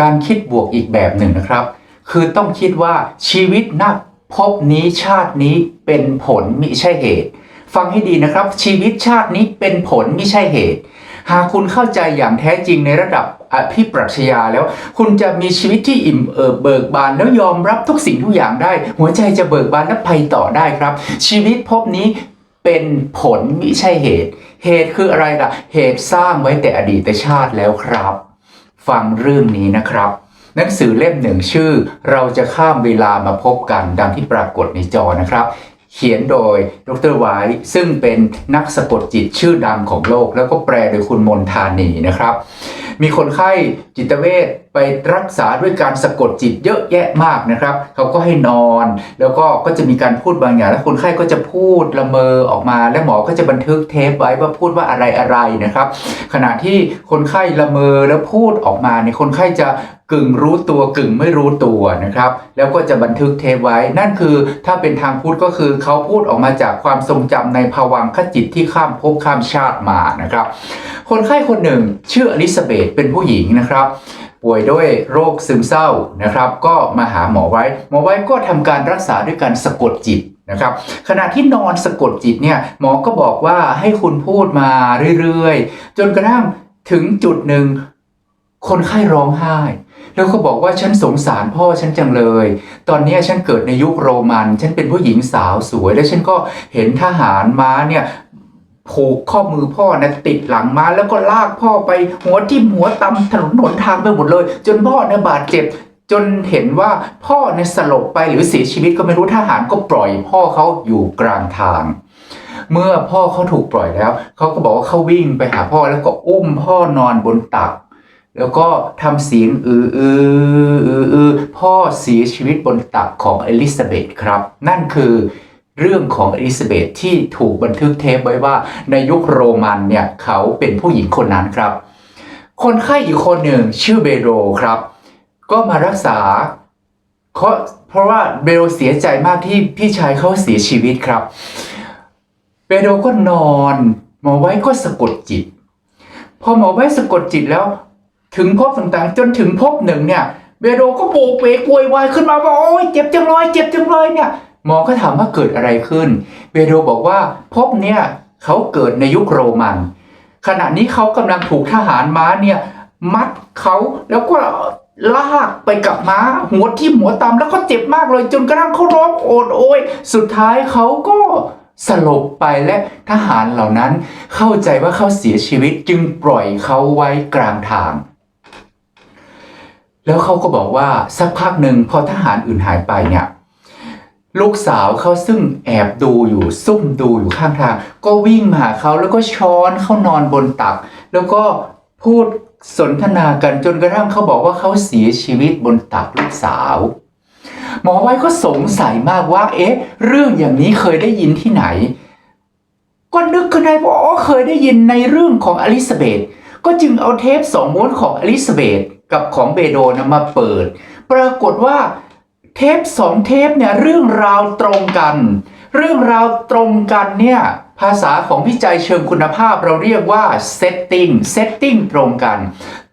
การคิดบวกอีกแบบหนึ่งนะครับ คือต้องคิดว่าชีวิตนักภพนี้ชาตินี้เป็นผลมิใช่เหตุ ฟังให้ดีนะครับ ชีวิตชาตินี้เป็นผลไม่ใช่เหตุ หากคุณเข้าใจอย่างแท้จริงในระดับอภิปรัชญาแล้ว คุณจะมีชีวิตที่อิ่มเอิบเบิกบานแล้วยอมรับทุกสิ่งทุกอย่างได้ หัวใจจะเบิกบานและไปต่อได้ครับ ชีวิตภพนี้เป็นผลมิใช่เหตุ เหตุคืออะไรล่ะ เหตุสร้างไว้แต่อดีตชาติแล้วครับ ฟังเรื่องนี้นะครับ หนังสือเล่มหนึ่งชื่อ เราจะข้ามเวลามาพบกันดังที่ปรากฏในจอนะครับ เขียนโดยดรไวท์ซึ่งเป็นนักสะกดจิตชื่อดังของโลก แล้วก็แปลโดยคุณมนทานีนะครับมีคนไข้จิตเวชไปรักษาด้วยการสะกดจิตเยอะแยะมากนะครับเขาก็ให้นอน แล้วก็ก็จะมีการพูดบางอย่าง แล้วคนไข้ก็จะพูดละเมอออกมา และหมอก็จะบันทึกเทปไว้ว่าพูดว่าอะไรอะไรนะครับ ขณะที่คนไข้ละเมอแล้วพูดออกมาเนี่ยคนไข้จะกึ่งรู้ตัวกึ่งไม่รู้ตัวนะครับ แล้วก็จะบันทึกเทปไว้ นั่นคือถ้าเป็นทางพูดก็คือเขาพูดออกมาจากความทรงจำในภวังคจิตที่ข้ามภพข้ามชาติมานะครับ คนไข้คนหนึ่งชื่ออลิซาเบธเป็นผู้หญิงนะครับ ป่วยด้วยโรคซึมเศร้านะครับ ก็มาหาหมอไว้ หมอไว้ก็ทำการรักษาด้วยการสะกดจิตนะครับขณะที่นอนสะกดจิตเนี่ยหมอก็บอกว่าให้คุณพูดมาเรื่อยๆ จนกระทั่งถึงจุดหนึ่ง คนไข้ร้องไห้ แล้วก็บอกว่าฉันสงสารพ่อฉันจังเลย ตอนนี้ฉันเกิดในยุคโรมัน ฉันเป็นผู้หญิงสาวสวย แล้วฉันก็เห็นทหารม้าเนี่ย ผูกข้อมือพ่อนะติดหลังมาแล้วก็ลากพ่อไปหัวทิ่มหัวตำถนนหนทางไปหมดเลย จนพ่อเนี่ยบาดเจ็บจนเห็นว่าพ่อเนี่ยสลบไปหรือเสียชีวิตก็ไม่รู้ทหารก็ปล่อยพ่อเขาอยู่กลางทาง เมื่อพ่อเขาถูกปล่อยแล้วเขาก็บอกว่าเขาวิ่งไปหาพ่อแล้วก็อุ้มพ่อนอนบนตัก แล้วก็ทำเสียงอืออืออืออือพ่อเสียชีวิตบนตักของอลิซาเบธครับ นั่นคือ เรื่องของอลิซาเบธที่ถูกบันทึกเทปไว้ว่าในยุคโรมันเนี่ยเขาเป็นผู้หญิงคนนั้นครับ คนไข้อีกคนหนึ่งชื่อเบโรครับ ก็มารักษาเพราะเพราะว่าเบโรเสียใจมากที่พี่ชายเขาเสียชีวิตครับ เบโรก็นอนหมอไว้ก็สะกดจิต พอหมอไว้สะกดจิตแล้ว ถึงพบต่างๆ จนถึงพบหนึ่งเนี่ยเบโรก็โบกเวกโวยวายขึ้นมาบอกโอ้ยเจ็บจังเลยเจ็บจังเลยเนี่ย หมอก็ถามว่าเกิดอะไรขึ้น เบโรบอกว่าพบเนี่ยเขาเกิดในยุคโรมัน ขณะนี้เขากำลังถูกทหารม้าเนี่ยมัดเขาแล้วก็ลากไปกับม้า หัวที่มหัวตามแล้วก็เจ็บมากเลย จนกระทั่งเขาร้องโอดโอยสุดท้ายเขาก็สลบไปและทหารเหล่านั้น เข้าใจว่าเขาเสียชีวิตจึงปล่อยเขาไว้กลางทาง แล้วเขาก็บอกว่าสักพักหนึ่งพอทหารอื่นหายไปเนี่ย ลูกสาวเขาซึ่งแอบดูอยู่ซุ่มดูอยู่ข้างทาง ก็วิ่งมาหาเขาแล้วก็ช้อนเข้านอนบนตัก แล้วก็พูดสนทนากันจนกระทั่งเขาบอกว่าเขาเสียชีวิตบนตักลูกสาว หมอไว้ก็สงสัยมากว่า เอ๊ะ เรื่องอย่างนี้เคยได้ยินที่ไหน ก็นึกขึ้นได้ว่าอ๋อเคยได้ยินในเรื่องของอลิซาเบธก็จึงเอาเทปสองม้วนของอลิซาเบธกับของเบโดนะมาเปิด ปรากฏว่า เทปสองเทปเนี่ยเรื่องราวตรงกัน เรื่องราวตรงกันเนี่ยภาษาของวิจัยเชิงคุณภาพเราเรียกว่า setting setting ตรงกัน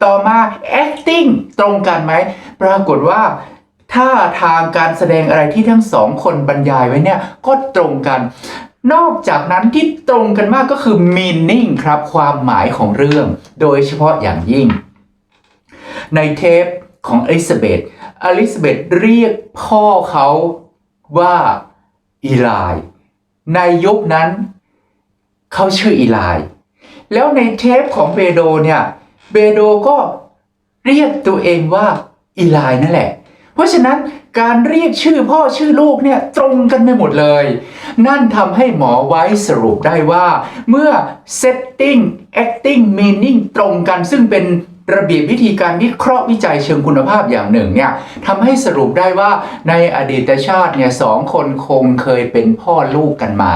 ต่อมา acting ตรงกันไหม ปรากฏว่าท่าทางการแสดงอะไรที่ทั้งสองคนบรรยายไว้เนี่ยก็ตรงกัน นอกจากนั้นที่ตรงกันมากก็คือ meaning ครับความหมายของเรื่อง โดยเฉพาะอย่างยิ่ง ในเทปของอลิซาเบธ อลิซาเบธเรียกพ่อเขาว่าอีไลในยุคนั้น เขาชื่ออีไลแล้วในเทปของเบโดเนี่ยเบโดก็เรียกตัวเองว่าอีไลนั่นแหละ เพราะฉะนั้นการเรียกชื่อพ่อชื่อลูกเนี่ยตรงกันไปหมดเลย นั่นทำให้หมอไว้สรุปได้ว่า เมื่อ setting acting meaning ตรงกันซึ่งเป็น ระเบียบวิธีการวิเคราะห์วิจัยเชิงคุณภาพอย่างหนึ่งเนี่ยทำให้สรุปได้ว่าในอดีตชาติเนี่ยสองคนคงเคยเป็นพ่อลูกกันมา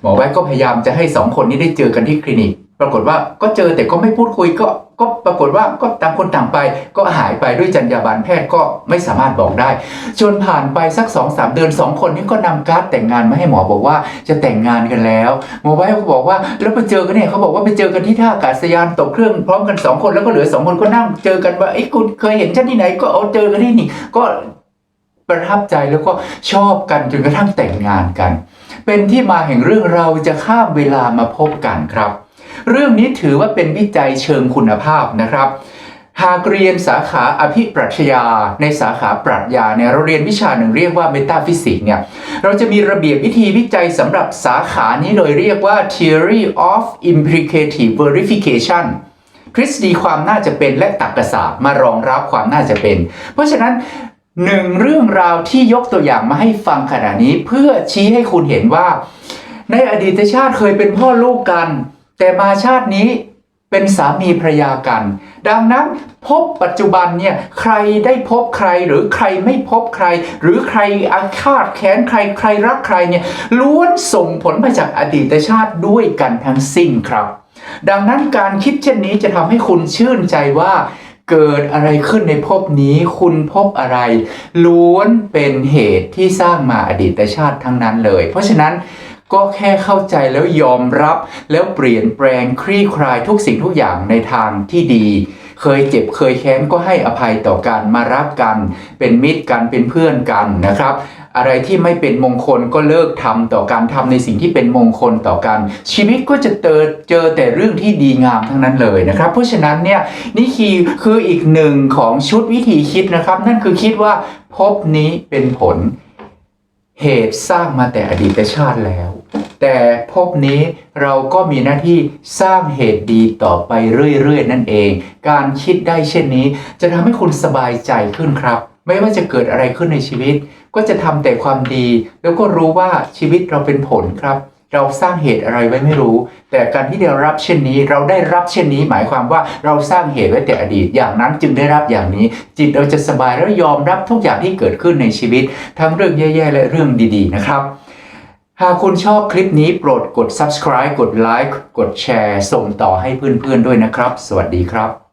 หมอแวะก็พยายามจะให้สองคนนี้ได้เจอกันที่คลินิก ปรากฏว่าก็เจอแต่ก็ไม่พูดคุยก็ก็ปรากฏว่าก็ต่างคนต่างไป ก็หายไปด้วยจรรยาบรรณแพทย์ก็ไม่สามารถบอกได้จนผ่านไปสัก2องสามเดือนสองคนนี้ก็นำการ์ดแต่งงานมาให้หมอบอกว่าจะแต่งงานกันแล้วหมอไว้ก็บอกว่าแล้วไปเจอกันเนี่ยเขาบอกว่าไปเจอกันที่ท่าอากาศยานตกเครื่องพร้อมกันสองคนแล้วก็เหลือสองคนก็นั่งเจอกันว่าไอ้คุณเคยเห็นฉันที่ไหนก็เอาเจอกันที่นี่ก็ประทับใจแล้วก็ชอบกันจนกระทั่งแต่งงานกัน เป็นที่มาแห่งเรื่องเราจะข้ามเวลามาพบกันครับ เรื่องนี้ถือว่าเป็นวิจัยเชิงคุณภาพนะครับหากเรียนสาขาอภิปรัชญา ในสาขาปรัชญาเนี่ยเราเรียนวิชาหนึ่งเรียกว่าเมตาฟิสิกเนี่ยเราจะมีระเบียบวิธีวิจัยสำหรับสาขานี้โดยเรียกว่า theory of implicative verification ทฤษฎีความน่าจะเป็นและตรรกศาสตร์มารองรับความน่าจะเป็น เพราะฉะนั้นหนึ่งเรื่องราวที่ยกตัวอย่างมาให้ฟังขณะนี้เพื่อชี้ให้คุณเห็นว่า ในอดีตชาติเคยเป็นพ่อลูกกัน แต่มาชาตินี้เป็นสามีภรรยากัน ดังนั้นพบปัจจุบันเนี่ยใครได้พบใครหรือใครไม่พบใคร หรือใครอาฆาตแค้นใครใครรักใครเนี่ยล้วนส่งผลมาจากอดีตชาติด้วยกันทั้งสิ้นครับ ดังนั้นการคิดเช่นนี้จะทำให้คุณชื่นใจว่าเกิดอะไรขึ้นในภพนี้คุณพบอะไร ล้วนเป็นเหตุที่สร้างมาอดีตชาติทั้งนั้นเลย เพราะฉะนั้น ก็แค่เข้าใจแล้วยอมรับ แล้วเปลี่ยนแปลงคลี่คลายทุกสิ่งทุกอย่างในทางที่ดี เคยเจ็บเคยแค้นก็ให้อภัยต่อกันมารักกัน เป็นมิตรกันเป็นเพื่อนกันนะครับอะไรที่ไม่เป็นมงคลก็เลิกทำต่อการทำในสิ่งที่เป็นมงคลต่อกัน ชีวิตก็จะเจอเจอแต่เรื่องที่ดีงามทั้งนั้นเลยนะครับ เพราะฉะนั้นเนี่ยนี่คือคืออีกหนึ่งของชุดวิธีคิดนะครับ นั่นคือคิดว่าภพนี้เป็นผล เหตุสร้างมาแต่อดีตชาติแล้ว แต่ภพนี้เราก็มีหน้าที่สร้างเหตุดีต่อไปเรื่อยๆ นั่นเอง การคิดได้เช่นนี้ จะทำให้คุณสบายใจขึ้นครับ ไม่ว่าจะเกิดอะไรขึ้นในชีวิต ก็จะทำแต่ความดี แล้วก็รู้ว่าชีวิตเราเป็นผลครับ เราสร้างเหตุอะไรไว้ไม่รู้ แต่การที่เรารับเช่นนี้ เราได้รับเช่นนี้ หมายความว่าเราสร้างเหตุไว้แต่อดีต อย่างนั้นจึงได้รับอย่างนี้ จิตเราจะสบายแล้วยอมรับทุกอย่างที่เกิดขึ้นในชีวิต ทั้งเรื่องแย่ๆและเรื่องดีๆ นะครับ หากคุณชอบคลิปนี้โปรดกด subscribe กดไลค์กดแชร์ส่งต่อให้เพื่อนๆด้วยนะครับ สวัสดีครับ